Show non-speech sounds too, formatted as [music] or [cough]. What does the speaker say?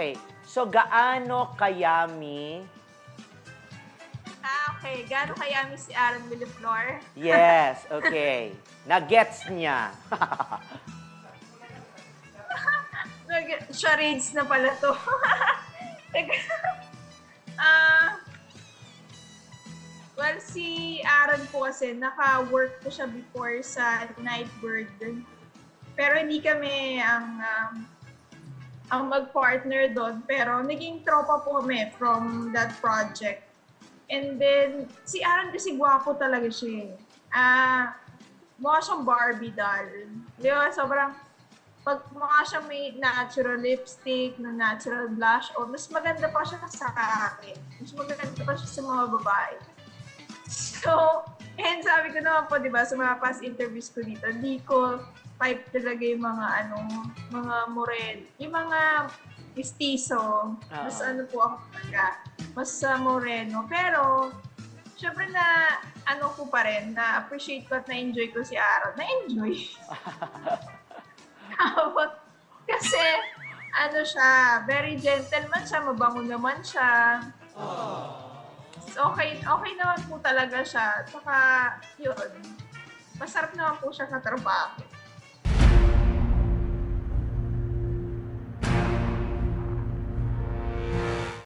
Okay. So, gaano kayami? Ah, okay. Gano'n kayami si Aaron Villaflor? Yes, [laughs] okay. Na-gets niya. Charades na pala to. [laughs] Ah, well, si Aaron po kasi, naka-work po siya before sa Nightbird. Pero hindi kami ang um, ang mag-partner doon. Pero naging tropa po kami from that project. And then, si Aaron kasi gwapo talaga siya eh. Ah, mukha siyang Barbie doll. Di ba? Sobrang, pag mukha siya may natural lipstick, na natural blush, o mas maganda pa siya sa akin. Mas maganda pa siya sa mga babae. So, sabi ko naman po, di ba, sa mga past interviews ko dito, hindi ko type talaga yung mga ano, mga morel, yung mga istiso, mas Oo. ano po ako talaga, mas sa moreno. Pero, syempre na, ano ko pa rin, na appreciate ko at na-enjoy ko si Aaron. Na-enjoy. [laughs] [laughs] Kasi, ano siya, very gentleman siya, mabango naman siya. Okay, okay naman po talaga siya. Saka, yun, masarap naman po siya katrabaho.